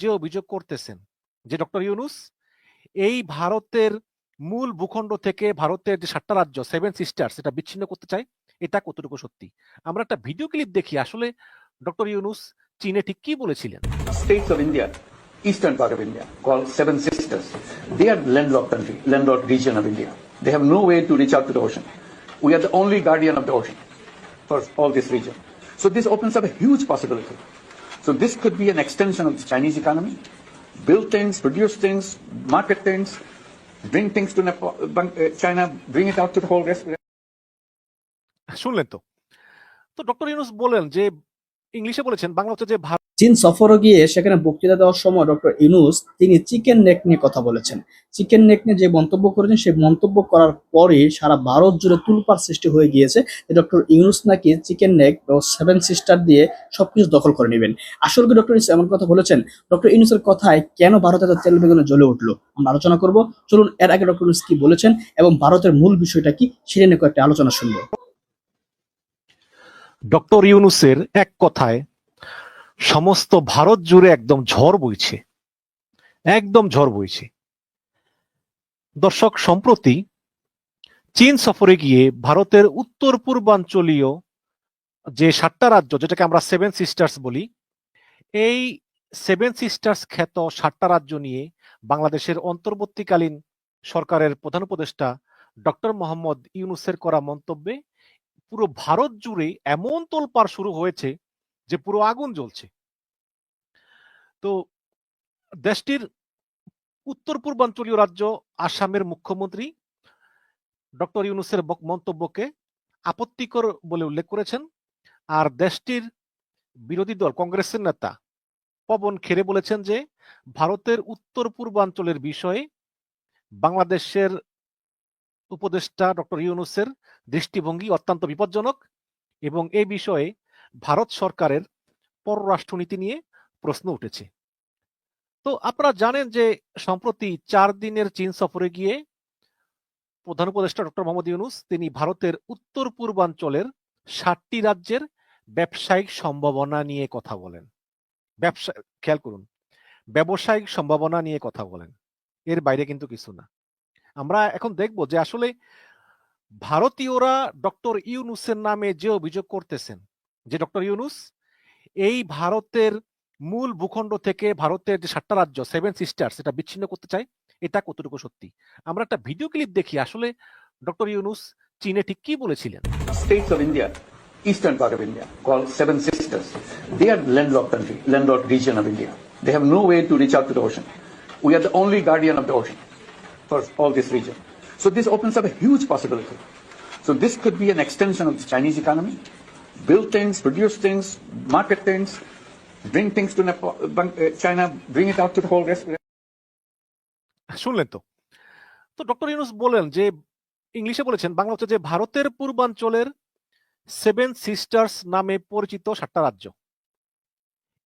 যে অভিযোগ করতেছেন যে ডক্টর ইউনুস এই ভারতের মূল ভূখণ্ড থেকে ভারতের যে সাতটা রাজ্য সেভেন সিস্টার্স এটা বিচ্ছিন্ন করতে চায় এটা কতটুকু সত্যি আমরা একটা ভিডিও ক্লিপ দেখি আসলে ডক্টর ইউনুস চীনে ঠিক কি বলেছিলেন states of India, eastern part of India, called Seven Sisters. They are landlocked country, landlocked region of India. They have no way to reach out to the ocean. We are the only guardian of the ocean for all this region. So this opens up a huge possibility. So this could be an extension of the Chinese economy. Build things, produce things, market things, bring things to Nepal, uh, China, bring it out to the whole rest. শুনলেন তো তো doctor Yunus বলেন যে ইংলিশে বলেছেন বাংলা হচ্ছে যে চীন সফরে গিয়ে সেখানে বক্তৃতা দেওয়ার সময় ডক্টর ইনুস তিনি চিকেন নেক নিয়ে কথা বলেছেন। চিকেন নেক নিয়ে যে মন্তব্য করেছেন, সেই মন্তব্য করার পরে সারা ভারত জুড়ে তুলপার সৃষ্টি হয়ে গিয়েছে ডক্টর ইউনুস নাকি চিকেন নেক ও সেভেন সিস্টার দিয়ে সবকিছু দখল করে নেবেন। আসল কি ডক্টর ইউনুস এমন কথা বলেছেন? ডক্টর ইউনুসের কথায় কেন ভারত এত তেল বেগুনে জ্বলে উঠল? আমরা আলোচনা করব। চলুন, এর আগে ডক্টর ইউনুস কি বলেছেন এবং ভারতের মূল বিষয়টা কি সেটা নিয়ে কয়েকটা আলোচনা শুনব। ডক্টর ইউনুসের এক কথায় সমস্ত ভারত জুড়ে একদম ঝড় বইছে। একদম ঝড় বইছে। দর্শক, সম্প্রতি চীন সফরে গিয়ে ভারতের উত্তর পূর্বাঞ্চলীয় যে সাতটা রাজ্য, যেটাকে আমরা সেভেন সিস্টার্স বলি, এই সেভেন সিস্টার্স খ্যাত সাতটা রাজ্য নিয়ে বাংলাদেশের অন্তর্বর্তীকালীন সরকারের প্রধান উপদেষ্টা ডক্টর মোহাম্মদ ইউনুসের করা মন্তব্যে পুরো ভারত জুড়ে এমন তোলপাড় শুরু হয়েছে যে পুরো আগুন জ্বলছে। তো দেশটির উত্তর পূর্বাঞ্চলীয় রাজ্য আসামের মুখ্যমন্ত্রী ডক্টর ইউনুসের মন্তব্যকে আপত্তিকর বলে উল্লেখ করেছেন। আর দেশটির বিরোধী দল, কংগ্রেসের নেতা পবন খেরে বলেছেন যে, ভারতের উত্তর পূর্বাঞ্চলের বিষয়ে বাংলাদেশের উপদেষ্টা ডক্টর ইউনুসের দৃষ্টিভঙ্গি অত্যন্ত বিপজ্জনক এবং এই বিষয়ে ভারত সরকারের পররাষ্ট্রনীতি নিয়ে প্রশ্ন উঠেছে। তো আপনারা জানেন যে সম্প্রতি চার দিনের চীন সফরে গিয়ে প্রধান উপদেষ্টা ডক্টর মোহাম্মদ ইউনুস, তিনি ভারতের উত্তর পূর্বাঞ্চলের ষাটটি রাজ্যের ব্যবসায়িক সম্ভাবনা নিয়ে কথা বলেন। ব্যবসা, খেয়াল করুন, ব্যবসায়িক সম্ভাবনা নিয়ে কথা বলেন। এর বাইরে কিন্তু কিছু না। আমরা এখন দেখব যে আসলে ভারতীয়রা ডক্টর ইউনুসের নামে যে অভিযোগ করতেছেন যে ডক্টর ইউনুস এই ভারতের মূল ভূখণ্ড থেকে ভারতের যে সাতটা রাজ্য সেভেন সিস্টার্স এটা বিচ্ছিন্ন করতে চায় এটা কতটুকু সত্যি আমরা একটা ভিডিও ক্লিপ দেখি আসলে ডক্টর ইউনুস চীনে ঠিক কি বলেছিলেন states of India, eastern part of India, called Seven Sisters. They are landlocked country, landlocked region of India. They have no way to reach out to the ocean. We are the only guardian of the ocean for all this region. So this opens up a huge possibility. So this could be an extension of the Chinese economy. Build things, produce things, market things, bring things to Nepal, uh, China, bring it out to the whole rest. শুনলেন তো? তো doctor Yunus বলেন যে ইংলিশে বলেছেন বাংলা হচ্ছে যে ভারতের পূর্বাঞ্চলের সেভেন সিস্টার্স নামে পরিচিত সাতটা রাজ্য।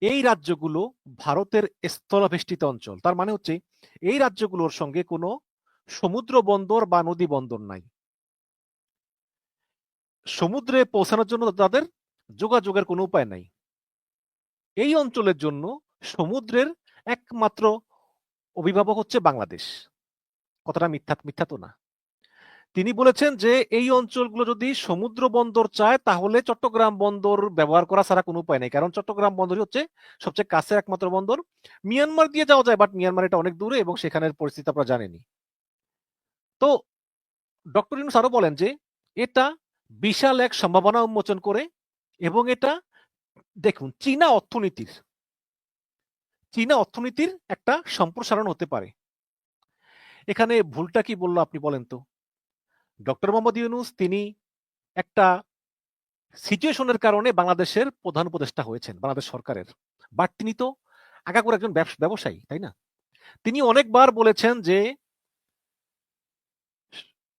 এই রাজ্যগুলো ভারতের স্থলবেষ্টিত অঞ্চল। তার মানে হচ্ছে এই রাজ্যগুলোর সঙ্গে কোনো সমুদ্র বন্দর বা নদী বন্দর নাই। সমুদ্রে পৌঁছানোর জন্য তাদের যোগাযোগের কোনো উপায় নাই। এই অঞ্চলের জন্য সমুদ্রের একমাত্র অভিভাবক হচ্ছে বাংলাদেশ। কথাটা মিথ্যা মিথ্যা তো না। তিনি বলেছেন যে, এই অঞ্চলগুলো যদি সমুদ্র বন্দর চায়, তাহলে চট্টগ্রাম বন্দর ব্যবহার করা ছাড়া কোনো উপায় নেই। কারণ চট্টগ্রাম বন্দরই হচ্ছে সবচেয়ে কাছের একমাত্র বন্দর। মিয়ানমার দিয়ে যাওয়া যায়, বাট মিয়ানমার এটা অনেক দূরে এবং সেখানের পরিস্থিতি আপনারা জানেনি। তো ডক্টর ইউনুস আরও বলেন যে, এটা বিশাল এক সম্ভাবনা উন্মোচন করে এবং এটা, দেখুন, চীনা অর্থনীতির চীনা অর্থনীতির একটা সম্প্রসারণ হতে পারে। এখানে ভুলটা কি বলল আপনি বলেন তো? ডক্টর মোহাম্মদ ইউনুস, তিনি একটা সিচুয়েশনের কারণে বাংলাদেশের প্রধান উপদেষ্টা হয়েছেন, বাংলাদেশ সরকারের। বাট তিনি তো আগাগোড়া একজন ব্যবস- ব্যবসায়ী, তাই না? তিনি অনেকবার বলেছেন যে,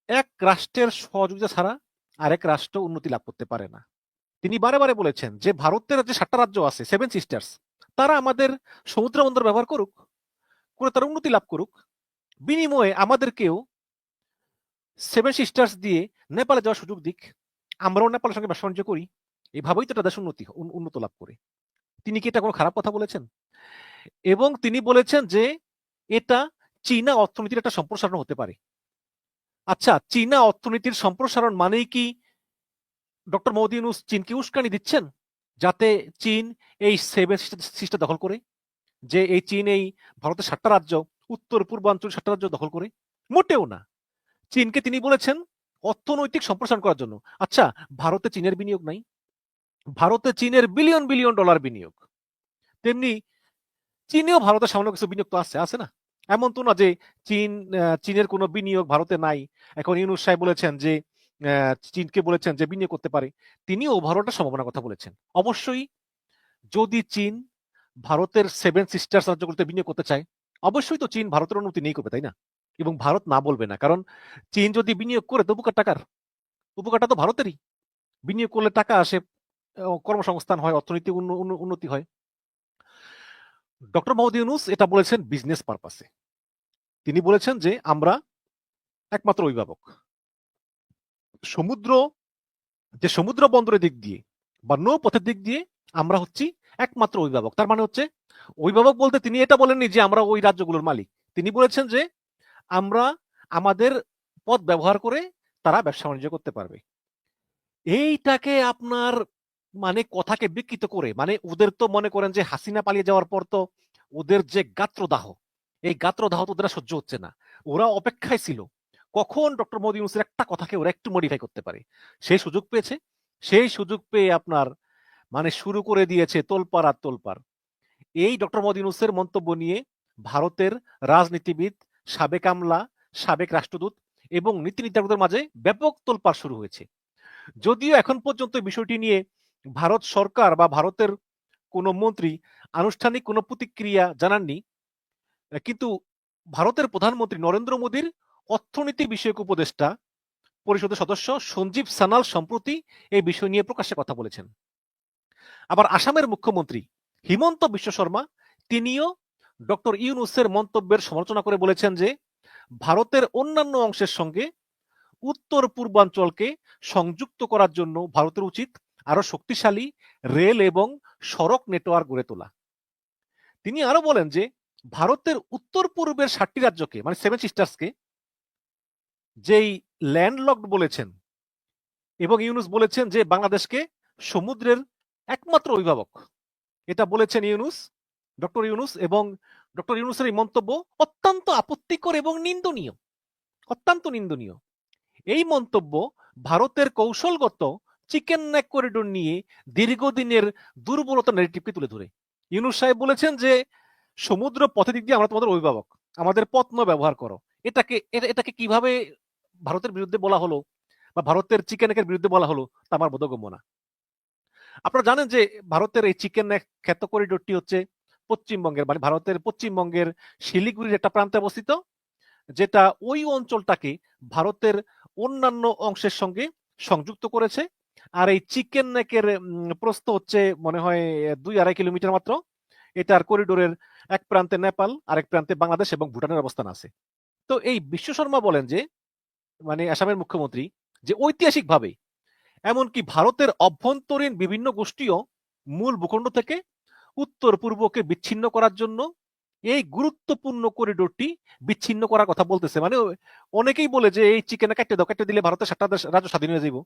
এক রাষ্ট্রের সহযোগিতা ছাড়া আরেক রাষ্ট্র উন্নতি লাভ করতে পারে না। তিনি বারে বারে বলেছেন যে, ভারতের যে সাতটা রাজ্য আছে সেভেন সিস্টার্স তারা আমাদের সমুদ্র বন্দর ব্যবহার করুক করে তারা উন্নতি লাভ করুক। বিনিময়ে আমাদেরকেও সেভেন সিস্টার্স দিয়ে নেপালে যাওয়ার সুযোগ দিক। আমরাও নেপালের সঙ্গে ব্যবসা করি। এভাবেই তো একটা দেশ উন্নতি, উন- উন্নত লাভ করে। তিনি কি এটা কোনো খারাপ কথা বলেছেন? এবং তিনি বলেছেন যে, এটা চীনা অর্থনীতির একটা সম্প্রসারণ হতে পারে। আচ্ছা চীনা অর্থনীতির সম্প্রসারণ মানেই কি ডক্টর মোদী চীনকে উস্কানি দিচ্ছেন? যাতে চীন এই সেভেন সিস্টার দখল করে, যে এই চীন এই ভারতের সাতটা রাজ্য, উত্তর, পূর্বাঞ্চল সাতটা রাজ্য দখল করে? মোটেও না। চীনকে তিনি বলেছেন অর্থনৈতিক সম্প্রসারণ করার জন্য। আচ্ছা ভারতে চীনের বিনিয়োগ নাই। ভারতে চীনের বিলিয়ন বিলিয়ন ডলার বিনিয়োগ। তেমনি চীনেও ভারতের সামান্য কিছু বিনিয়োগ তো আছে আছে না? এমন তো না যে চীন চীনের কোনো বিনিয়োগ ভারতে নাই। এখন ইউনুস সাহেব বলেছেন যে চীনকে বলেছেন যে বিনিয়োগ করতে পারে। তিনিও ওভারঅলটা সম্ভাবনার কথা বলেছেন। অবশ্যই যদি চীন ভারতের সেভেন সিস্টার্স রাজ্যগুলোতে বিনিয়োগ করতে চায়, অবশ্যই তো চীন ভারতের অনুমতি নেই করবে, তাই না? এবং ভারত না বলবে না। কারণ চীন যদি বিনিয়োগ করে, তো উপকার টাকার? উপকারটা তো ভারতেরই। বিনিয়োগ করলে টাকা আসে কর্মসংস্থান হয়, অর্থনীতি উন্ন- উন্ন- উন্নতি হয়। ডক্টর মোহাম্মদ ইউনুস এটা বলেছেন বিজনেস পারপাসে। তিনি বলেছেন যে, আমরা একমাত্র অভিভাবক। সমুদ্র, যে সমুদ্র বন্দরের দিক দিয়ে বা নৌপথের দিক দিয়ে আমরা হচ্ছি একমাত্র অভিভাবক। তার মানে হচ্ছে, অভিভাবক বলতে তিনি এটা বলেননি যে, আমরা ওই রাজ্যগুলোর মালিক। তিনি বলেছেন যে, আমরা আমাদের পথ ব্যবহার করে তারা ব্যবসা বাণিজ্য করতে পারবে। এইটাকে আপনার মানে কথাকে বিকৃত করে মানে ওদের তো মনে করেন যে, হাসিনা পালিয়ে যাওয়ার পর তো ওদের যে গাত্রদাহ এই গাত্র ওদের সহ্য হচ্ছে না। ওরা অপেক্ষায় ছিল। কখন ডক্টর মোদী ইউনুসের একটা কথাকে ওরা একটু মডিফাই করতে পারে? সেই সুযোগ পেয়েছে। সেই সুযোগ পেয়ে আপনার মানে শুরু করে দিয়েছে তোলপার আর তোলপার এই ডক্টর মোদী ইউনুসের মন্তব্য নিয়ে ভারতের রাজনীতিবিদ সাবেক আমলা, সাবেক রাষ্ট্রদূত এবং নীতি নির্ধারকদের মাঝে ব্যাপক তোলপাড় শুরু হয়েছে। যদিও এখন পর্যন্ত বিষয়টি নিয়ে ভারত সরকার বা ভারতের কোনো মন্ত্রী আনুষ্ঠানিক কোনো প্রতিক্রিয়া জানাননি কিন্তু ভারতের প্রধানমন্ত্রী নরেন্দ্র মোদীর অর্থনীতি বিষয়ক উপদেষ্টা পরিষদের সদস্য সঞ্জীব সানাল সম্প্রতি এই বিষয় নিয়ে প্রকাশ্যে কথা বলেছেন। আবার আসামের মুখ্যমন্ত্রী হিমন্ত বিশ্ব শর্মা তিনিও ডক্টর ইউনুসের মন্তব্যের সমালোচনা করে বলেছেন যে, ভারতের অন্যান্য অংশের সঙ্গে উত্তর পূর্বাঞ্চলকে সংযুক্ত করার জন্য ভারতের উচিত আরও শক্তিশালী রেল এবং সড়ক নেটওয়ার্ক গড়ে তোলা। তিনি আরও বলেন যে ভারতের উত্তর পূর্বের ষাটটি রাজ্যকে মানে সেভেন সিস্টার্সকে যেই ল্যান্ডলকড বলেছেন এবং ইউনুস বলেছেন যে বাংলাদেশকে সমুদ্রের একমাত্র অভিভাবক। এটা বলেছেন ইউনুস, ডক্টর ইউনুস এবং ডক্টর ইউনুসের এই মন্তব্য অত্যন্ত আপত্তিকর এবং নিন্দনীয়, অত্যন্ত নিন্দনীয়। এই মন্তব্য ভারতের কৌশলগত চিকেন নেক করিডোর নিয়ে দীর্ঘদিনের দুর্বলতা নেগেটিভকে তুলে ধরে। ইউনুস সাহেব বলেছেন যে সমুদ্র পথে দিক দিয়ে আমরা তোমাদের অভিভাবক। আমাদের পথ নয়, ব্যবহার করো। এটাকে এটাকে কীভাবে ভারতের বিরুদ্ধে বলা হলো বা ভারতের চিকেন নেকের বিরুদ্ধে বলা হলো তা আমার বোধগম্য না। আপনারা জানেন যে ভারতের এই চিকেন খ্যাত করিডোরটি হচ্ছে পশ্চিমবঙ্গের মানে ভারতের পশ্চিমবঙ্গের শিলিগুড়ির একটা প্রান্তে অবস্থিত, যেটা ওই অঞ্চলটাকে ভারতের অন্যান্য অংশের সঙ্গে সংযুক্ত করেছে। আর এই চিকেন নেকের প্রস্থ হচ্ছে মনে হয়, দুই আড়াই কিলোমিটার মাত্র। এটার করিডোরের এক প্রান্তে নেপাল, আরেক প্রান্তে বাংলাদেশ এবং ভুটানের অবস্থান আছে। তো এই বিশ্ব শর্মা বলেন যে মানে আসামের মুখ্যমন্ত্রী, যে ঐতিহাসিকভাবে এমনকি ভারতের অভ্যন্তরীণ বিভিন্ন গোষ্ঠীও মূল ভূখণ্ড থেকে উত্তর পূর্বকে বিচ্ছিন্ন করার জন্য এই গুরুত্বপূর্ণ করিডোরটি বিচ্ছিন্ন করার কথা বলতেছে। মানে অনেকেই বলে যে, এই চিকেন কাটতে দাও কাটতে দিলে ভারতের সাতটা রাজ্য স্বাধীন হয়ে যাইব।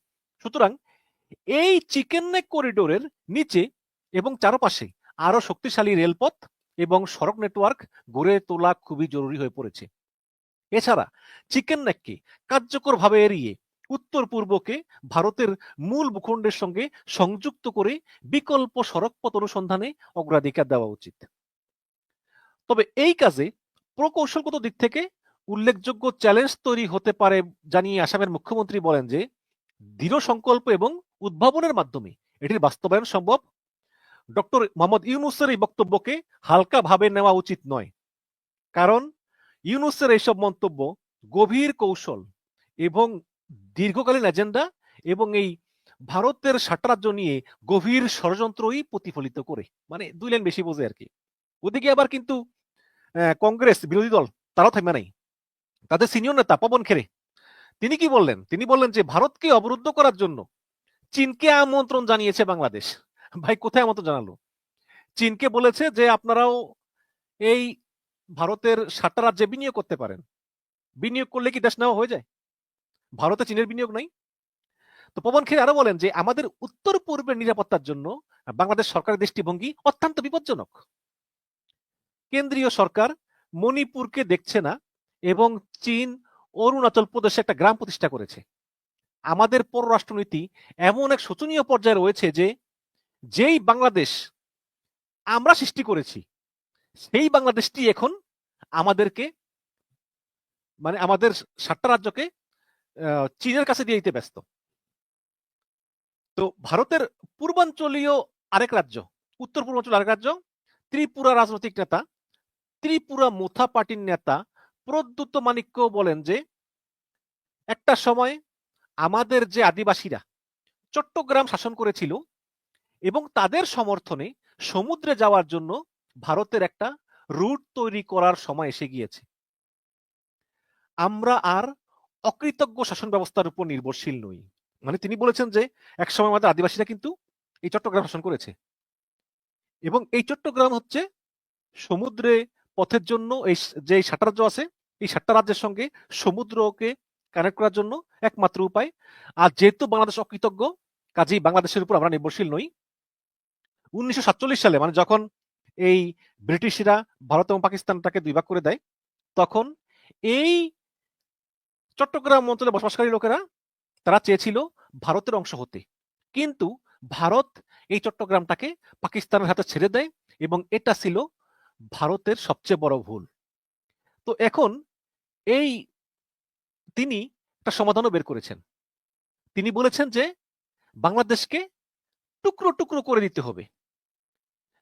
সুতরাং এই চিকেন করিডোরের নিচে এবং চারপাশে আরও শক্তিশালী রেলপথ এবং সড়ক নেটওয়ার্ক গড়ে তোলা খুবই জরুরি হয়ে পড়েছে। এছাড়া চিকেন নেককে কার্যকরভাবে এড়িয়ে উত্তর পূর্বকে ভারতের মূল ভূখণ্ডের সঙ্গে সংযুক্ত করে বিকল্প সড়কপথ অনুসন্ধানে অগ্রাধিকার দেওয়া উচিত। তবে এই কাজে প্রকৌশলগত দিক থেকে উল্লেখযোগ্য চ্যালেঞ্জ তৈরি হতে পারে জানিয়ে আসামের মুখ্যমন্ত্রী বলেন যে, দৃঢ় সংকল্প এবং উদ্ভাবনের মাধ্যমে এটির বাস্তবায়ন সম্ভব ডক্টর মোহাম্মদ ইউনুসের এই বক্তব্যকে হালকাভাবে নেওয়া উচিত নয়। কারণ ইউনুসের এইসব মন্তব্য গভীর কৌশল এবং দীর্ঘকালীন এজেন্ডা এবং এই ভারতের সাত রাজ্য নিয়ে গভীর ষড়যন্ত্রই প্রতিফলিত করে। মানে দুই লাইন বেশি বোঝে আর কি ওদিকে আবার কিন্তু কংগ্রেস বিরোধী দল, তারাও থাকবে নাই। তাদের সিনিয়র নেতা পবন খেরে। তিনি কি বললেন? তিনি বললেন যে, ভারতকে অবরুদ্ধ করার জন্য চীনকে আমন্ত্রণ জানিয়েছে বাংলাদেশ। ভাই কোথায় আমন্ত্রণ জানালো? চীনকে বলেছে যে আপনারাও এই ভারতের সাতটা রাজ্যে বিনিয়োগ করতে পারেন। বিনিয়োগ করলে কি দেশ নেওয়া হয়ে যায়? ভারতে চীনের বিনিয়োগ নাই? তো পবন খের আরও বলেন যে আমাদের উত্তর পূর্বের নিরাপত্তার জন্য বাংলাদেশ সরকারের দৃষ্টিভঙ্গি অত্যন্ত বিপজ্জনক। কেন্দ্রীয় সরকার মণিপুরকে দেখছে না এবং চীন অরুণাচল প্রদেশে একটা গ্রাম প্রতিষ্ঠা করেছে। আমাদের পররাষ্ট্রনীতি এমন এক শোচনীয় পর্যায়ে রয়েছে যে যেই বাংলাদেশ আমরা সৃষ্টি করেছি, সেই বাংলাদেশটি এখন আমাদেরকে মানে আমাদের সাতটা রাজ্যকে চীনের কাছে দিয়ে দিতে ব্যস্ত। তো ভারতের পূর্বাঞ্চলীয় আরেক রাজ্য, উত্তর পূর্বাঞ্চল আরেক রাজ্য, ত্রিপুরা রাজনৈতিক নেতা, ত্রিপুরা মুথা পার্টির নেতা প্রদ্যুৎ মানিক্য বলেন যে, একটা সময় আমাদের যে আদিবাসীরা চট্টগ্রাম শাসন করেছিল এবং তাদের সমর্থনে সমুদ্রে যাওয়ার জন্য ভারতের একটা রুট তৈরি করার সময় এসে গিয়েছে। আমরা আর অকৃতজ্ঞ শাসন ব্যবস্থার উপর নির্ভরশীল নই। মানে তিনি বলেছেন যে, একসময় আমাদের আদিবাসীরা কিন্তু এই চট্টগ্রাম শাসন করেছে। এবং এই চট্টগ্রাম হচ্ছে সমুদ্রে পথের জন্য এই যে এই রাজ্য আছে, এই সাতটা রাজ্যের সঙ্গে সমুদ্রকে কানেক্ট করার জন্য একমাত্র উপায়। আর যেহেতু বাংলাদেশ অকৃতজ্ঞ, কাজেই বাংলাদেশের উপর আমরা নির্ভরশীল নই। উনিশশো সাতচল্লিশ সালে মানে যখন এই ব্রিটিশরা ভারত এবং পাকিস্তানটাকে দুই ভাগ করে দেয়, তখন এই চট্টগ্রাম অঞ্চলে বসবাসকারী লোকেরা, তারা চেয়েছিল ভারতের অংশ হতে। কিন্তু ভারত এই চট্টগ্রামটাকে পাকিস্তানের হাতে ছেড়ে দেয় এবং এটা ছিল ভারতের সবচেয়ে বড় ভুল। তো এখন এই তিনি একটা সমাধানও বের করেছেন। তিনি বলেছেন যে বাংলাদেশকে টুকরো টুকরো করে দিতে হবে।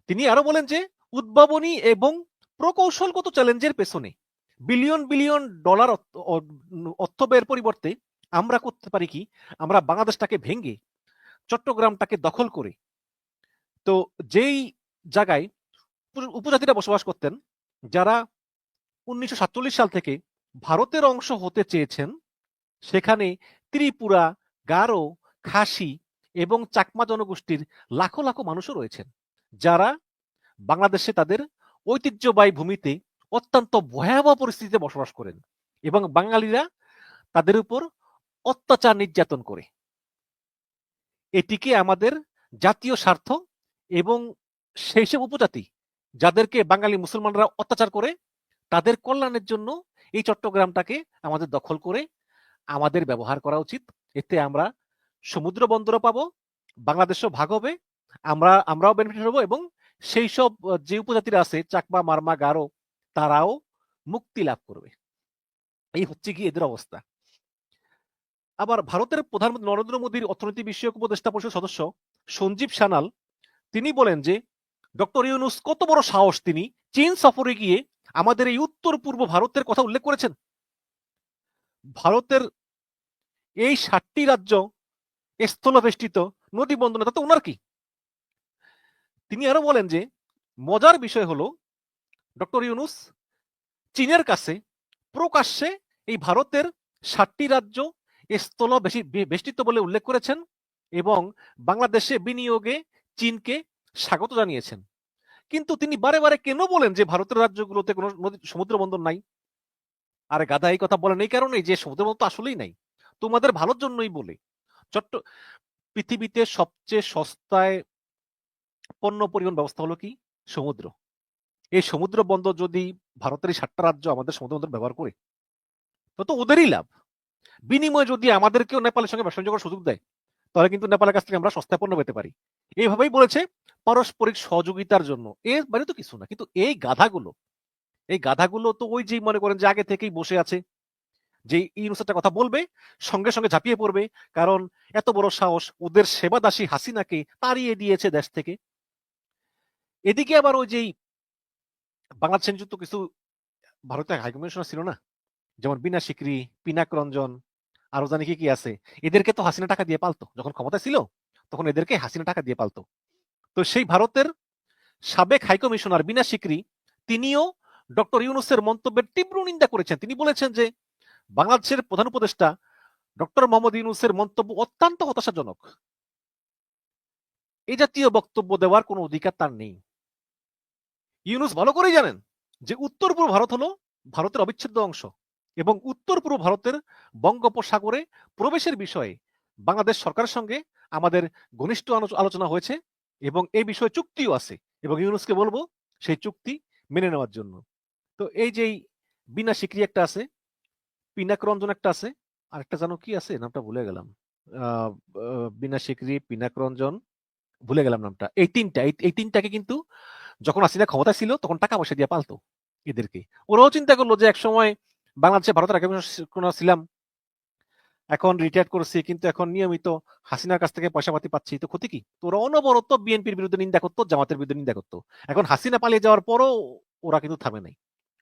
তিনি আরও বলেন যে, উদ্ভাবনী এবং প্রকৌশলগত চ্যালেঞ্জের পেছনে বিলিয়ন বিলিয়ন ডলার অর্থ- ব্যয়ের পরিবর্তে আমরা করতে পারি কি? আমরা বাংলাদেশটাকে ভেঙে চট্টগ্রামটাকে দখল করে। তো যেই জায়গায় উপজাতিরা বসবাস করতেন, যারা উনিশশো সাতচল্লিশ সাল থেকে ভারতের অংশ হতে চেয়েছেন, সেখানে ত্রিপুরা, গারো, খাসি এবং চাকমা জনগোষ্ঠীর লাখো লাখো মানুষও রয়েছেন। যারা বাংলাদেশে তাদের ঐতিহ্যবাহী ভূমিতে অত্যন্ত ভয়াবহ পরিস্থিতিতে বসবাস করেন এবং বাঙালিরা তাদের উপর অত্যাচার নির্যাতন করে। এটিকে আমাদের জাতীয় স্বার্থ এবং সেই সব উপজাতি যাদেরকে বাঙালি মুসলমানরা অত্যাচার করে, তাদের কল্যাণের জন্য এই চট্টগ্রামটাকে আমাদের দখল করে আমাদের ব্যবহার করা উচিত। এতে আমরা সমুদ্র বন্দরও পাবো, বাংলাদেশও ভাগ হবে আমরা, আমরাও বেনিফিট হব এবং সেই সব যে উপজাতিরা আছে, চাকমা, মারমা, গারো, তারাও মুক্তি লাভ করবে। এই হচ্ছে কি এদের অবস্থা। আবার ভারতের প্রধানমন্ত্রী নরেন্দ্র মোদীর অর্থনীতি বিষয়ক উপদেষ্টা পরিষদ সদস্য সঞ্জীব সানাল, তিনি বলেন যে, ডক্টর ইউনুস, কত বড় সাহস তিনি চীন সফরে গিয়ে আমাদের এই উত্তর পূর্ব ভারতের কথা উল্লেখ করেছেন। ভারতের এই সাতটি রাজ্য স্থলবেষ্টিত নদী বন্দর তাতে ওনার কি? তিনি আরও বলেন যে, মজার বিষয় হলো, ডক্টর ইউনুস চীনের কাছে প্রকাশ্যে এই ভারতের সাতটি রাজ্য স্থল বেশি বেষ্টিত বলে উল্লেখ করেছেন এবং বাংলাদেশে বিনিয়োগে চীনকে স্বাগত জানিয়েছেন। কিন্তু তিনি বারে বারে কেন বলেন যে ভারতের রাজ্যগুলোতে কোনো নদী সমুদ্র বন্দর নাই? আরে গাদা এই কথা বলেন এই কারণেই যে সমুদ্র বন্দর আসলেই নাই। তোমাদের ভালোর জন্যই বলে। চট্ট, পৃথিবীতে সবচেয়ে সস্তায় পণ্য পরিবহন ব্যবস্থা হলো কি? সমুদ্র। এই সমুদ্র বন্দর যদি ভারতের এই সাতটা রাজ্য আমাদের সমুদ্র বন্দর ব্যবহার করে, তো ওদেরই লাভ। বিনিময়ে যদি আমাদেরকেও নেপালের সঙ্গে ব্যবসা করার সুযোগ দেয়, তাহলে কিন্তু নেপালের কাছ থেকে আমরা সস্তায় পণ্য পেতে পারি। এইভাবেই বলেছে পারস্পরিক সহযোগিতার জন্য। এর বাইরে তো কিছু না, কিন্তু এই গাধাগুলো এই গাধাগুলো তো ওই যেই মনে করেন যে আগে থেকেই বসে আছে যে ইউনুস একটা কথা বলবে, সঙ্গে সঙ্গে ঝাঁপিয়ে পড়বে, কারণ এত বড় সাহস ওদের সেবাদাসী হাসিনাকে তাড়িয়ে দিয়েছে দেশ থেকে। এদিকে আবার ওই যেই বাংলাদেশে নিযুক্ত কিছু ভারতের হাইকমিশনার ছিল না? যেমন বিনা সিকরি পিনাক রঞ্জন আরও জানি কি কি আছে। এদেরকে তো হাসিনা টাকা দিয়ে পালতো। যখন ক্ষমতা ছিল, তখন এদেরকে হাসিনা টাকা দিয়ে পালতো। তো সেই ভারতের সাবেক হাইকমিশনার বিনা সিকরি, তিনিও ডক্টর ইউনুসের মন্তব্যের তীব্র নিন্দা করেছেন। তিনি বলেছেন যে, বাংলাদেশের প্রধান উপদেষ্টা ডক্টর মোহাম্মদ ইউনুসের মন্তব্য অত্যন্ত হতাশাজনক। এই জাতীয় বক্তব্য দেওয়ার কোনো অধিকার তার নেই। ইউনুস ভালো করেই জানেন যে উত্তর পূর্ব ভারত হলো ভারতের অবিচ্ছেদ্য অংশ এবং উত্তর পূর্ব ভারতের বঙ্গোপসাগরে প্রবেশের বিষয়ে বাংলাদেশ সরকারের সঙ্গে আমাদের ঘনিষ্ঠ আলো- আলোচনা হয়েছে এবং এই বিষয়ে চুক্তিও আছে এবং ইউনুসকে বলব সেই চুক্তি মেনে নেওয়ার জন্য। তো এই যে বিনা সিকরি একটা আছে, পিনাক রঞ্জন একটা আছে আর একটা জানো কি আছে? নামটা ভুলে গেলাম। বিনা সিকরি, পিনাক রঞ্জন, ভুলে গেলাম নামটা। এই তিনটা এই তিনটাকে কিন্তু যখন হাসিনা ক্ষমতা ছিল, তখন টাকা পয়সা দিয়ে পালতো এদেরকে। ওরাও চিন্তা করল যে এক সময় বাংলাদেশে ভারতের আগে ছিলাম। এখন রিটায়ার করেছি, কিন্তু এখন নিয়মিত হাসিনার কাছ থেকে পয়সা পাতি পাচ্ছি, তো ক্ষতি কি? তো ওরা অনবরত বিএনপির বিরুদ্ধে নিন্দা করতো, জামাতের বিরুদ্ধে নিন্দা করতো। এখন হাসিনা পালিয়ে যাওয়ার পরও ওরা কিন্তু থামে নাই।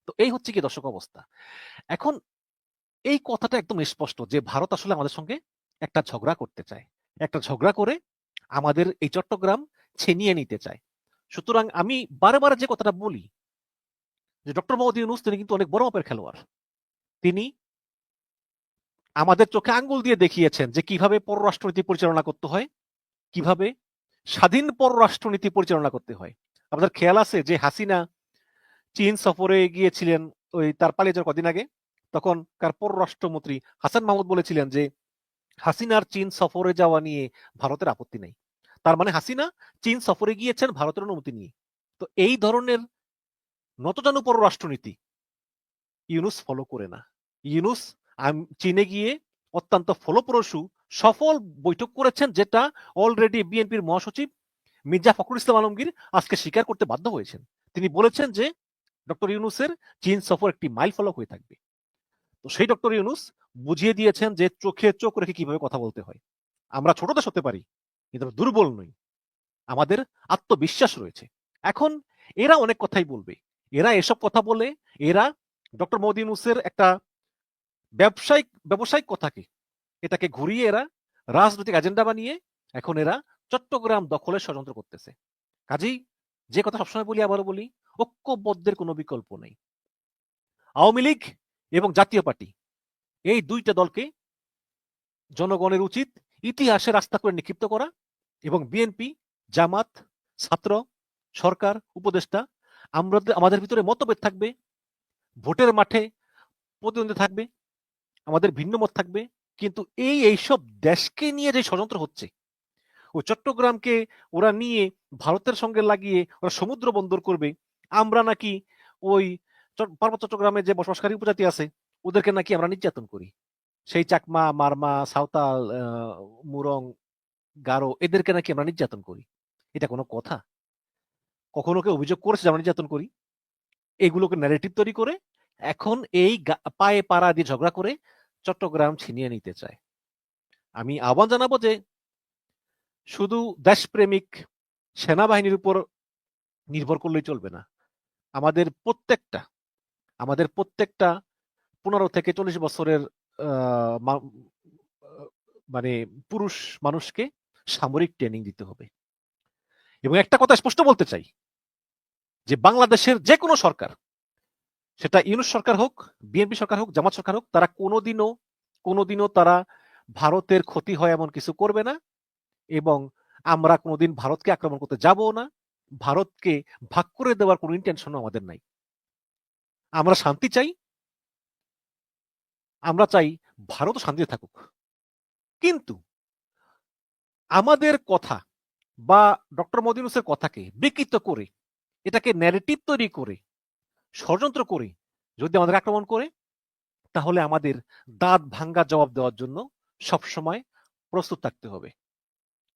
তো এই হচ্ছে কি দর্শক অবস্থা। এখন এই কথাটা একদম স্পষ্ট যে ভারত আসলে আমাদের সঙ্গে একটা ঝগড়া করতে চায়। একটা ঝগড়া করে আমাদের এই চট্টগ্রাম ছিনিয়ে নিতে চায়। সুতরাং আমি বারে বারে যে কথাটা বলি, যে ডক্টর মোহাম্মদ ইউনুস, তিনি কিন্তু অনেক বড় মাপের খেলোয়াড়। তিনি আমাদের চোখে আঙ্গুল দিয়ে দেখিয়েছেন যে কীভাবে পররাষ্ট্রনীতি পরিচালনা করতে হয়, কীভাবে স্বাধীন পররাষ্ট্রনীতি পরিচালনা করতে হয়। আপনাদের খেয়াল আছে যে হাসিনা চীন সফরে গিয়েছিলেন ওই তার পালিয়ে যাওয়ার কদিন আগে, তখন কার পররাষ্ট্রমন্ত্রী হাসান মাহমুদ বলেছিলেন যে হাসিনার চীন সফরে যাওয়া নিয়ে ভারতের আপত্তি নেই। তার মানে হাসিনা চীন সফরে গিয়েছেন ভারতের অনুমতি নিয়ে। তো এই ধরনের নতজানু পররাষ্ট্রনীতি ইউনুস ফলো করে না। ইউনুস চীনে গিয়ে অত্যন্ত ফলপ্রসূ সফল বৈঠক করেছেন যেটা অলরেডি বিএনপির মহাসচিব মির্জা ফখরুল ইসলাম আলমগীর আজকে স্বীকার করতে বাধ্য হয়েছেন। তিনি বলেছেন যে ডক্টর ইউনুসের চীন সফর একটি মাইল ফলক হয়ে থাকবে। তো সেই ডক্টর ইউনুস বুঝিয়ে দিয়েছেন যে চোখে চোখ রেখে কীভাবে কথা বলতে হয়। আমরা ছোট দেশ হতে পারি। কিন্তু আমরা দুর্বল নই। আমাদের আত্মবিশ্বাস রয়েছে। এখন এরা অনেক কথাই বলবে। এরা এসব কথা বলে এরা ডক্টর মোদী ইউনুসের একটা ব্যবসায়িক ব্যবসায়িক কথাকে, এটাকে ঘুরিয়ে এরা রাজনৈতিক এজেন্ডা বানিয়ে এখন এরা চট্টগ্রাম দখলের ষড়যন্ত্র করতেছে। কাজেই যে কথা সবসময় বলি, আবারও বলি, ঐক্যবদ্ধের কোনো বিকল্প নেই। আওয়ামী লীগ এবং জাতীয় পার্টি, এই দুইটা দলকে জনগণের উচিত ইতিহাসে রাস্তা করে নিক্ষিপ্ত করা এবং বিএনপি, জামাত, ছাত্র, সরকার, উপদেষ্টা আমরা আমাদের ভিতরে মতভেদ থাকবে, ভোটের মাঠে প্রতিদ্বন্দ্বী থাকবে, আমাদের ভিন্ন মত থাকবে, কিন্তু এই, এইসব দেশকে নিয়ে যে ষড়যন্ত্র হচ্ছে ওই চট্টগ্রামকে ওরা নিয়ে ভারতের সঙ্গে লাগিয়ে ওরা সমুদ্র বন্দর করবে, আমরা নাকি ওই পার্বত্য চট্টগ্রামে যে বসবাসকারী উপজাতি আছে, ওদেরকে নাকি আমরা নির্যাতন করি। সেই চাকমা, মারমা, সাঁওতাল মুরং, গারো এদেরকে নাকি আমরা নির্যাতন করি। এটা কোনো কথা? কখনো কেউ অভিযোগ করেছে যে আমরা নির্যাতন করি? এগুলোকে ন্যারেটিভ তৈরি করে এখন এই পায়ে পাড়া দিয়ে ঝগড়া করে চট্টগ্রাম ছিনিয়ে নিতে চায়। আমি আহ্বান জানাব যে শুধু দেশপ্রেমিক সেনাবাহিনীর উপর নির্ভর করলেই চলবে না। আমাদের প্রত্যেকটা আমাদের প্রত্যেকটা পনেরো থেকে চল্লিশ বছরের মানে পুরুষ মানুষকে সামরিক ট্রেনিং দিতে হবে। এবং একটা কথা স্পষ্ট বলতে চাই, যে বাংলাদেশের যে কোনো সরকার, সেটা ইউনুস সরকার হোক, বিএনপি সরকার হোক, জামাত সরকার হোক, তারা কোনোদিনও কোনোদিনও তারা ভারতের ক্ষতি হয় এমন কিছু করবে না এবং আমরা কোনোদিন ভারতকে আক্রমণ করতে যাব না। ভারতকে ভাগ করে দেওয়ার কোনো ইন্টেনশনও আমাদের নাই। আমরা শান্তি চাই আমরা চাই ভারতও শান্তিতে থাকুক। কিন্তু আমাদের কথা বা ডক্টর মদিনুসের কথাকে বিকৃত করে, এটাকে ন্যারেটিভ তৈরি করে, ষড়যন্ত্র করে যদি আমাদের আক্রমণ করে, তাহলে আমাদের দাঁত ভাঙ্গা জবাব দেওয়ার জন্য সবসময় প্রস্তুত থাকতে হবে।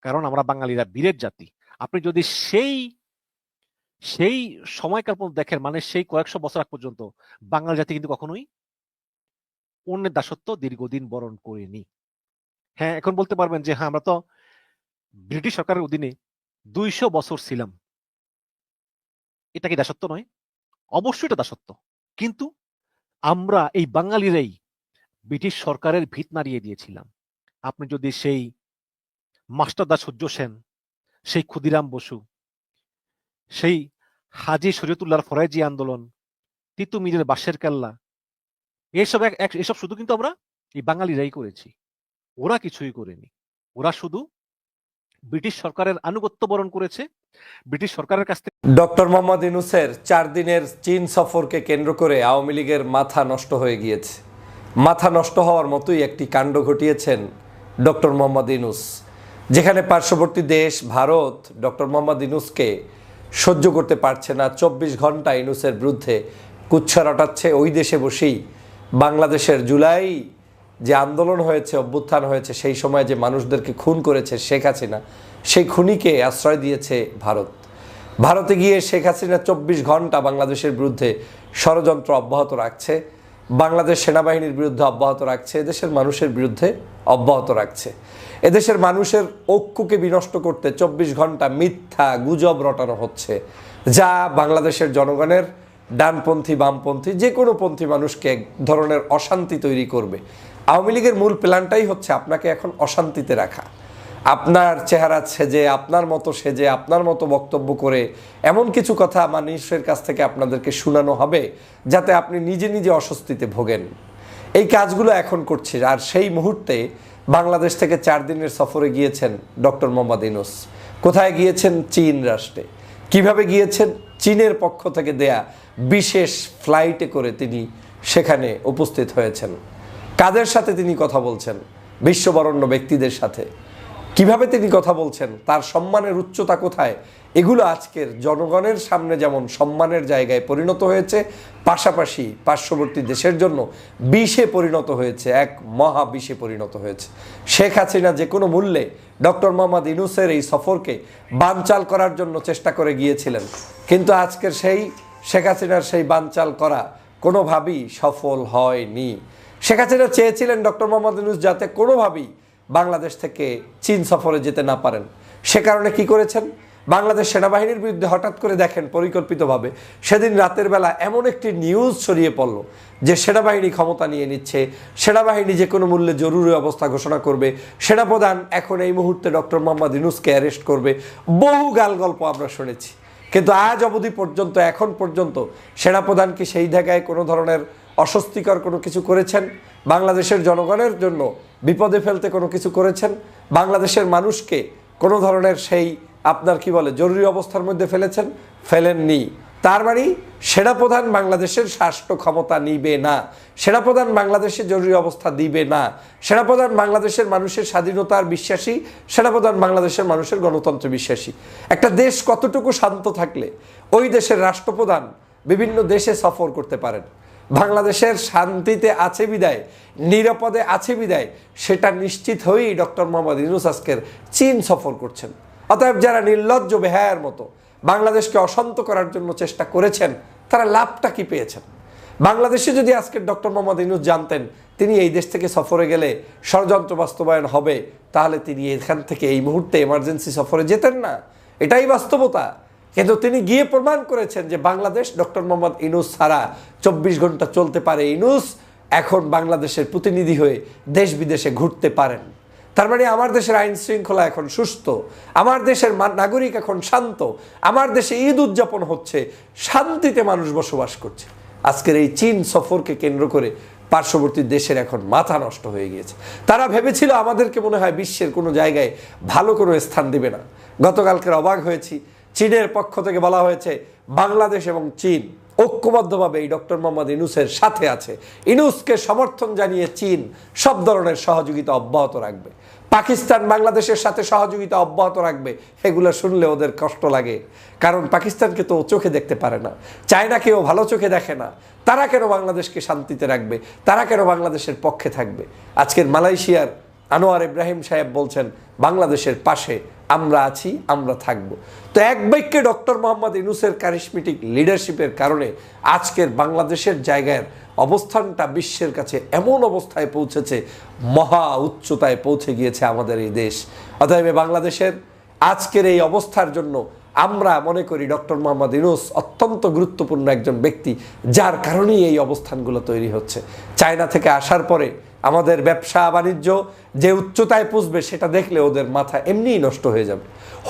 কারণ আমরা বাঙালিরা বীরের জাতি। আপনি যদি সেই সেই সময়কাল পর্যন্ত দেখেন মানে সেই কয়েকশো বছর আগ পর্যন্ত বাঙালি জাতি কিন্তু কখনোই অন্যের দাসত্ব দীর্ঘদিন বরণ করেনি। হ্যাঁ এখন বলতে পারবেন যে হ্যাঁ আমরা তো ব্রিটিশ সরকারের অধীনে দুইশো বছর ছিলাম। এটা কি দাসত্ব নয়? অবশ্যই এটা দাসত্ব। কিন্তু আমরা এই বাঙালিরাই ব্রিটিশ সরকারের ভিত নাড়িয়ে দিয়েছিলাম। আপনি যদি সেই মাস্টারদা সূর্য সেন, সেই ক্ষুদিরাম বসু, সেই হাজি শরীয়তুল্লাহর ফরাইজি আন্দোলন তিতু মিরের বাঁশের কেল্লা এসব এসব শুধু কিন্তু আমরা এই বাঙালিরাই করেছি। ওরা কিছুই করেনি। ওরা শুধু ব্রিটিশ সরকারের আনুগত্য বরণ করেছে। ব্রিটিশ সরকারের কাছ থেকে ডক্টর মোহাম্মদ ইনুসের চার দিনের চীন সফরকে কেন্দ্র করে আওয়ামী লীগের মাথা নষ্ট হয়ে গিয়েছে। মাথা নষ্ট হওয়ার মতোই একটি কাণ্ড ঘটিয়েছেন ডক্টর মোহাম্মদ ইনুস যেখানে পার্শ্ববর্তী দেশ ভারত ডক্টর মোহাম্মদ ইনুসকে সহ্য করতে পারছে না। চব্বিশ ঘণ্টা ইনুসের বিরুদ্ধে কুচ্ছা রটাচ্ছে ওই দেশে বসেই বাংলাদেশের জুলাই যে আন্দোলন হয়েছে, অভ্যুত্থান হয়েছে, সেই সময় যে মানুষদেরকে খুন করেছে শেখ হাসিনা, সেই খুনিকে আশ্রয় দিয়েছে ভারত। ভারতে গিয়ে শেখ হাসিনা চব্বিশ ঘণ্টা বাংলাদেশের বিরুদ্ধে ষড়যন্ত্র অব্যাহত রাখছে, বাংলাদেশ সেনাবাহিনীর বিরুদ্ধে অব্যাহত রাখছে, এদেশের মানুষের বিরুদ্ধে অব্যাহত রাখছে। এদেশের মানুষের ঐক্যকে বিনষ্ট করতে চব্বিশ ঘণ্টা মিথ্যা গুজব রটানো হচ্ছে, যা বাংলাদেশের জনগণের ডানপন্থী, বামপন্থী, যে কোনো পন্থী মানুষকে এক ধরনের অশান্তি তৈরি করবে। আওয়ামী লীগের মূল প্ল্যানটাই হচ্ছে আপনাকে এখন অশান্তিতে রাখা। আপনার চেহারা সেজে, আপনার মতো সেজে, আপনার মতো বক্তব্য করে এমন কিছু কথা মানুষের কাছ থেকে আপনাদেরকে শোনানো হবে যাতে আপনি নিজে নিজে অস্বস্তিতে ভোগেন। এই কাজগুলো এখন করছে আর সেই মুহূর্তে বাংলাদেশ থেকে চার দিনের সফরে গিয়েছেন ডক্টর মোহাম্মদ ইনুস কোথায় গিয়েছেন? চীন রাষ্ট্রে। কীভাবে গিয়েছেন? চীনের পক্ষ থেকে দেয়া বিশেষ ফ্লাইটে করে তিনি সেখানে উপস্থিত হয়েছেন। কাদের সাথে তিনি কথা বলছেন? বিশ্ববরণ্য ব্যক্তিদের সাথে। কীভাবে তিনি কথা বলছেন? তার সম্মানের উচ্চতা কোথায়? এগুলো আজকের জনগণের সামনে যেমন সম্মানের জায়গায় পরিণত হয়েছে, পাশাপাশি পার্শ্ববর্তী দেশের জন্য বিষে পরিণত হয়েছে, এক মহা বিষে পরিণত হয়েছে। শেখ হাসিনা যে কোনো মূল্যে ডক্টর মোহাম্মদ ইনুসের এই সফরকে বানচাল করার জন্য চেষ্টা করে গিয়েছিলেন। কিন্তু আজকের সেই শেখ হাসিনার সেই বানচাল করা কোনোভাবেই সফল হয়নি। শেখ হাসিনা চেয়েছিলেন ডক্টর মোহাম্মদ ইনুস যাতে কোনোভাবেই বাংলাদেশ থেকে চীন সফরে যেতে না পারেন। সে কারণে কি করেছেন? বাংলাদেশ সেনাবাহিনীর বিরুদ্ধে হঠাৎ করে দেখেন পরিকল্পিতভাবে সেদিন রাতের বেলা এমন একটি নিউজ ছড়িয়ে পড়ল যে সেনাবাহিনী ক্ষমতা নিয়ে নিচ্ছে, সেনাবাহিনী যে কোনো মূল্যে জরুরি অবস্থা ঘোষণা করবে, সেনাপ্রধান এখন এই মুহূর্তে ডক্টর মোহাম্মদ ইউনুসকে অ্যারেস্ট করবে। বহু গাল গল্প আমরা শুনেছি। কিন্তু আজ অবধি পর্যন্ত, এখন পর্যন্ত সেনাপ্রধান কি সেই জায়গায় কোনো ধরনের অস্বস্তিকর কোনো কিছু করেছেন? বাংলাদেশের জনগণের জন্য বিপদে ফেলতে কোনো কিছু করেছেন? বাংলাদেশের মানুষকে কোনো ধরনের সেই আপনার কি বলে, জরুরি অবস্থার মধ্যে ফেলেছেন? ফেলেননি। তার মানে সেনাপ্রধান বাংলাদেশের স্বাস্থ্য ক্ষমতা নিবে না। সেনাপ্রধান বাংলাদেশে জরুরি অবস্থা দিবে না। সেনাপ্রধান বাংলাদেশের মানুষের স্বাধীনতার বিশ্বাসী। সেনাপ্রধান বাংলাদেশের মানুষের গণতন্ত্র বিশ্বাসী। একটা দেশ কতটুকু শান্ত থাকলে ওই দেশের রাষ্ট্রপ্রধান বিভিন্ন দেশে সফর করতে পারেন। বাংলাদেশের শান্তিতে আছে বিদায়, নিরাপদে আছে বিদায়, সেটা নিশ্চিত হয়েই ডক্টর মোহাম্মদ ইউনুস আজকের চীন সফর করছেন। অতএব যারা নির্লজ্জ, বেহায়ার মতো বাংলাদেশকে অশান্ত করার জন্য চেষ্টা করেছেন, তারা লাভটা কি পেয়েছেন? বাংলাদেশে যদি আজকের ডক্টর মোহাম্মদ ইউনুস জানতেন তিনি এই দেশ থেকে সফরে গেলে ষড়যন্ত্র বাস্তবায়ন হবে, তাহলে তিনি এখান থেকে এই মুহূর্তে এমার্জেন্সি সফরে যেতেন না। এটাই বাস্তবতা। কিন্তু তিনি গিয়ে প্রমাণ করেছেন যে বাংলাদেশ ডক্টর মোহাম্মদ ইনুস ছাড়া চব্বিশ ঘণ্টা চলতে পারে ইনুস, এখন বাংলাদেশের প্রতিনিধি হয়ে দেশ বিদেশে ঘুরতে পারেন। তার মানে আমার দেশের আইন শৃঙ্খলা এখন সুস্থ, আমার দেশের নাগরিক এখন শান্ত, আমার দেশে ঈদ উদযাপন হচ্ছে, শান্তিতে মানুষ বসবাস করছে। আজকের এই চীন সফরকে কেন্দ্র করে পার্শ্ববর্তী দেশের এখন মাথা নষ্ট হয়ে গিয়েছে। তারা ভেবেছিল আমাদেরকে মনে হয় বিশ্বের কোনো জায়গায় ভালো কোনো স্থান দিবে না। গতকালকের অবাক হয়েছি চীনের পক্ষ থেকে বলা হয়েছে, বাংলাদেশ এবং চীন ঐক্যবদ্ধভাবে এই ডক্টর মোহাম্মদ ইনুসের সাথে আছে। ইনুসকে সমর্থন জানিয়ে চীন সব ধরনের সহযোগিতা অব্যাহত রাখবে। পাকিস্তান বাংলাদেশের সাথে সহযোগিতা অব্যাহত রাখবে, এগুলো শুনলে ওদের কষ্ট লাগে। কারণ পাকিস্তানকে তো চোখে দেখতে পারে না। চায়নাকেও ভালো চোখে দেখে না। তারা কেন বাংলাদেশকে শান্তিতে রাখবে? তারা কেন বাংলাদেশের পক্ষে থাকবে? আজকের মালয়েশিয়ার আনোয়ার ইব্রাহিম সাহেব বলছেন, বাংলাদেশের পাশে আমরা আছি, আমরা থাকব। তো এক বাক্যে ডক্টর মোহাম্মদ ইনুসের কারিশমেটিক লিডারশিপের কারণে আজকের বাংলাদেশের জায়গার অবস্থানটা বিশ্বের কাছে এমন অবস্থায় পৌঁছেছে, মহা উচ্চতায় পৌঁছে গিয়েছে আমাদের এই দেশ। অতএব বাংলাদেশের আজকের এই অবস্থার জন্য আমরা মনে করি ডক্টর মোহাম্মদ ইনুস অত্যন্ত গুরুত্বপূর্ণ একজন ব্যক্তি, যার কারণেই এই অবস্থানগুলো তৈরি হচ্ছে। চায়না থেকে আসার পরে আমাদের ব্যবসা বাণিজ্য যে উচ্চতায় পুষবে সেটা দেখলে ওদের মাথা এমনিই নষ্ট হয়ে যাবে।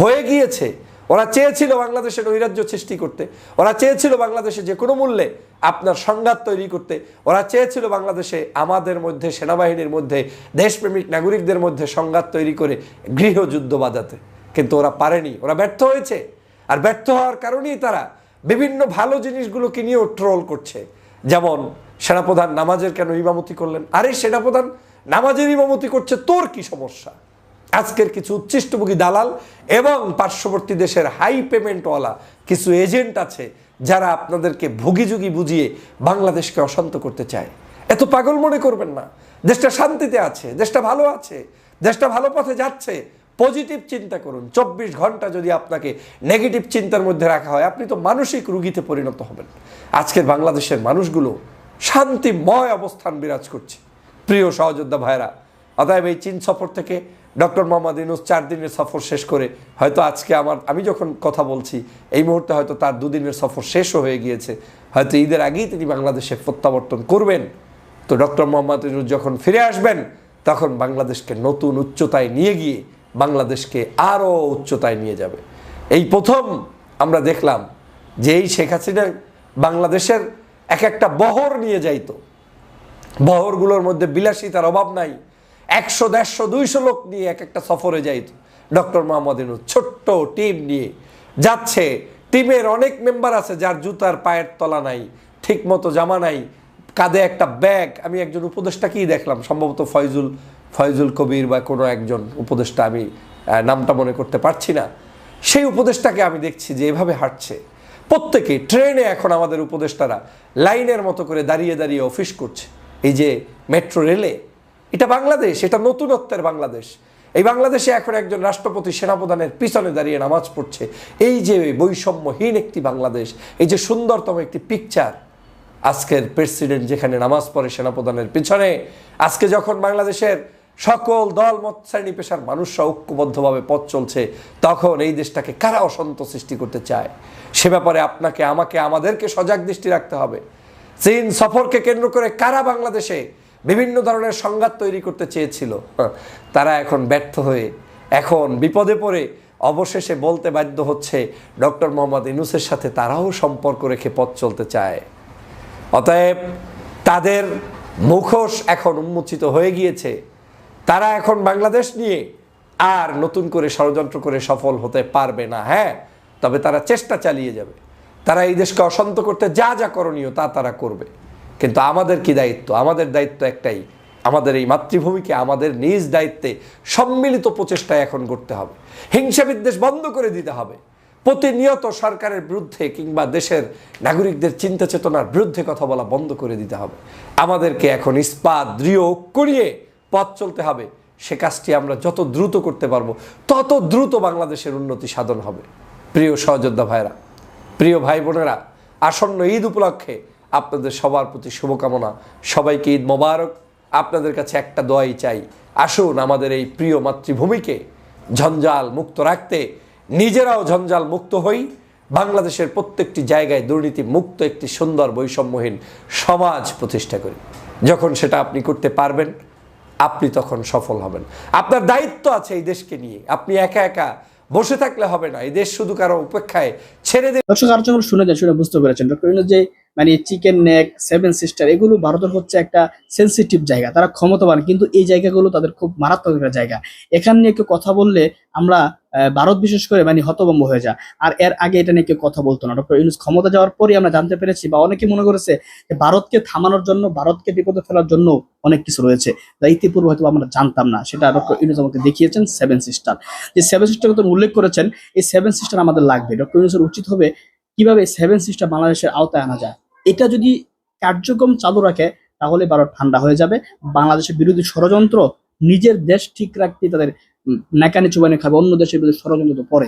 হয়ে গিয়েছে। ওরা চেয়েছিল বাংলাদেশের নৈরাজ্য সৃষ্টি করতে। ওরা চেয়েছিল বাংলাদেশে যে কোনো মূল্যে আপনার সংঘাত তৈরি করতে। ওরা চেয়েছিল বাংলাদেশে আমাদের মধ্যে, সেনাবাহিনীর মধ্যে, দেশপ্রেমিক নাগরিকদের মধ্যে সংঘাত তৈরি করে গৃহযুদ্ধ বাজাতে। কিন্তু ওরা পারেনি। ওরা ব্যর্থ হয়েছে। আর ব্যর্থ হওয়ার কারণেই তারা বিভিন্ন ভালো জিনিসগুলোকে নিয়েও ট্রোল করছে। যেমন সেনাপ্রধান নামাজের কেন ইমামতি করলেন? আরে সেনাপ্রধান, নামাজের ইমামতি করছে, তোর কি সমস্যা? আজকের কিছু উচ্ছিষ্টভোগী দালাল এবং পার্শ্ববর্তী দেশের হাই পেমেন্টওয়ালা কিছু এজেন্ট আছে যারা আপনাদেরকে ভুগিযুগি বুঝিয়ে বাংলাদেশকে অশান্ত করতে চায়। এত পাগল মনে করবেন না। দেশটা শান্তিতে আছে, দেশটা ভালো আছে, দেশটা ভালো পথে যাচ্ছে। পজিটিভ চিন্তা করুন, চব্বিশ ঘণ্টা যদি আপনাকে নেগেটিভ চিন্তার মধ্যে রাখা হয়, আপনি তো মানসিক রুগীতে পরিণত হবেন। আজকের বাংলাদেশের মানুষগুলো শান্তিময় অবস্থান বিরাজ করছে। প্রিয় সহযোদ্ধা ভাইরা অতএব এই চীন সফর থেকে ডক্টর মোহাম্মদ ইনুস চার দিনের সফর শেষ করে হয়তো আজকে আমার, আমি যখন কথা বলছি, এই মুহূর্তে হয়তো তার দুদিনের সফর শেষও হয়ে গিয়েছে। হয়তো ঈদের আগেই তিনি বাংলাদেশে প্রত্যাবর্তন করবেন। তো ডক্টর মোহাম্মদ ইনুস যখন ফিরে আসবেন, তখন বাংলাদেশকে নতুন উচ্চতায় নিয়ে গিয়ে বাংলাদেশকে আরও উচ্চতায় নিয়ে যাবে। এই প্রথম আমরা দেখলাম যে এই শেখ হাসিনা বাংলাদেশের এক একটা বহর নিয়ে যাইত। বহরগুলোর মধ্যে বিলাসিতার অভাব নাই। একশো, দেড়শো, দুইশো লোক নিয়ে এক একটা সফরে যাইত। ডক্টর মোহাম্মদ ছোট্ট টিম নিয়ে। যাচ্ছে, টিমের অনেক মেম্বার আছে যার জুতার পায়ের তলা নাই ঠিক মতো জামা নাই, কাঁধে একটা ব্যাগ। আমি একজন উপদেষ্টাকেই দেখলাম, সম্ভবত ফয়জুল ফয়জুল কবির বা কোনো একজন উপদেষ্টা আমি নামটা মনে করতে পারছি না। সেই উপদেষ্টাকে আমি দেখছি যে এভাবে হাঁটছে। প্রত্যেকে ট্রেনে এখন আমাদের উপদেষ্টারা লাইনের মতো করে দাঁড়িয়ে দাঁড়িয়ে অফিস করছে। এই যে মেট্রো রেলে, এটা বাংলাদেশ, এটা নতুনত্বের বাংলাদেশ। এই বাংলাদেশে এখন একজন রাষ্ট্রপতি সেনাপ্রধানের পিছনে দাঁড়িয়ে নামাজ পড়ছে। এই যে বৈষম্যহীন একটি বাংলাদেশ, এই যে সুন্দরতম একটি পিকচার আজকের প্রেসিডেন্ট যেখানে নামাজ পড়ে সেনাপ্রধানের পিছনে, আজকে যখন বাংলাদেশের সকল দল মত শ্রেণি পেশার মানুষরা ঐক্যবদ্ধভাবে পথ চলছে তখন এই দেশটাকে কারা অসন্ত সৃষ্টি করতে চায়? সে ব্যাপারে আপনাকে আমাকে আমাদেরকে সজাগ দৃষ্টি রাখতে হবে। চীন সফরকে কেন্দ্র করে কারা বাংলাদেশে বিভিন্ন ধরনের সংঘাত তৈরি করতে চেয়েছিল? হ্যাঁ, তারা এখন ব্যর্থ হয়ে এখন বিপদে পড়ে অবশেষে বলতে বাধ্য হচ্ছে ডক্টর মোহাম্মদ ইনুসের সাথে তারাও সম্পর্ক রেখে পথ চলতে চায়। অতএব তাদের মুখোশ এখন উন্মোচিত হয়ে গিয়েছে। তারা এখন বাংলাদেশ নিয়ে আর নতুন করে ষড়যন্ত্র করে সফল হতে পারবে না হ্যাঁ? তবে তারা চেষ্টা চালিয়ে যাবে। তারা এই দেশকে অশান্ত করতে যা যা করণীয় তা তারা করবে। কিন্তু আমাদের কি দায়িত্ব? আমাদের দায়িত্ব একটাই। আমাদের এই মাতৃভূমিকে, আমাদের নিজ দায়িত্বে সম্মিলিত প্রচেষ্টায় এখন করতে হবে। হিংসা বিদ্বেষ বন্ধ করে দিতে হবে। প্রতিনিয়ত সরকারের বিরুদ্ধে কিংবা দেশের নাগরিকদের চিন্তা চেতনার বিরুদ্ধে কথা বলা বন্ধ করে দিতে হবে। আমাদেরকে এখন ইস্পাত, দৃঢ় নিয়ে পথ চলতে হবে। সে কাজটি আমরা যত দ্রুত করতে পারব, তত দ্রুত বাংলাদেশের উন্নতি সাধন হবে। প্রিয় সহযোদ্ধা ভাইরা প্রিয় ভাই বোনেরা আসন্ন ঈদ উপলক্ষে আপনাদের সবার প্রতি শুভকামনা। সবাইকে ঈদ মোবারক। আপনাদের কাছে একটা দোয়াই চাই, আসুন আমাদের এই প্রিয় মাতৃভূমিকে ঝঞ্ঝাল মুক্ত রাখতে। নিজেরাও ঝঞ্ঝাল মুক্ত হই। বাংলাদেশের প্রত্যেকটি জায়গায় দুর্নীতি মুক্ত একটি সুন্দর বৈষম্যহীন সমাজ প্রতিষ্ঠা করি। যখন সেটা আপনি করতে পারবেন আপনি তখন সফল হবেন। আপনার দায়িত্ব আছে এই দেশকে নিয়ে। আপনি একা একা বসে থাকলে হবে না। এই দেশ শুধু কারও উপেক্ষায় ছেড়ে দেবে। দর্শক আলোচনা শুনে যায় শুনে বুঝতে পেরেছেন। ডক্টর যে মানে চিকেন নেক সেভেন সিস্টার এগুলো ভারতের হচ্ছে একটা সেন্সিটিভ জায়গা। তারা ক্ষমতাবান, কিন্তু এই জায়গাগুলো তাদের খুব মারাত্মক একটা জায়গা। এখান নিয়ে কেউ কথা বললে আমরা ভারত বিশেষ করে মানে হতভম্ব হয়ে যায় আর এর আগে এটা নিয়ে কেউ কথা বলতো না। ডক্টর ইউনুস ক্ষমতা যাওয়ার পরই আমরা জানতে পেরেছি, বা অনেকে মনে করেছে যে ভারতকে থামানোর জন্য, ভারতকে বিপদে ফেলার জন্য অনেক কিছু রয়েছে। যা ইতিপূর্বে হয়তো আমরা জানতাম না। সেটা ডক্টর ইউনুস আমাকে দেখিয়েছেন সেভেন সিস্টার যে সেভেন সিস্টার কথা উল্লেখ করেছেন, এই সেভেন সিস্টার আমাদের লাগবে। ডক্টর ইউনুসের উচিত হবে কীভাবে সেভেন সিস্টার বাংলাদেশের আওতায় আনা যায়? এটা যদি কার্যক্রম চালু রাখে, তাহলে ভারত ঠান্ডা হয়ে যাবে। বাংলাদেশের বিরোধী ষড়যন্ত্র নিজের দেশ ঠিক রাখতে তাদের নাকানি চুবানি খাবে, অন্য দেশের বিরুদ্ধে ষড়যন্ত্র পরে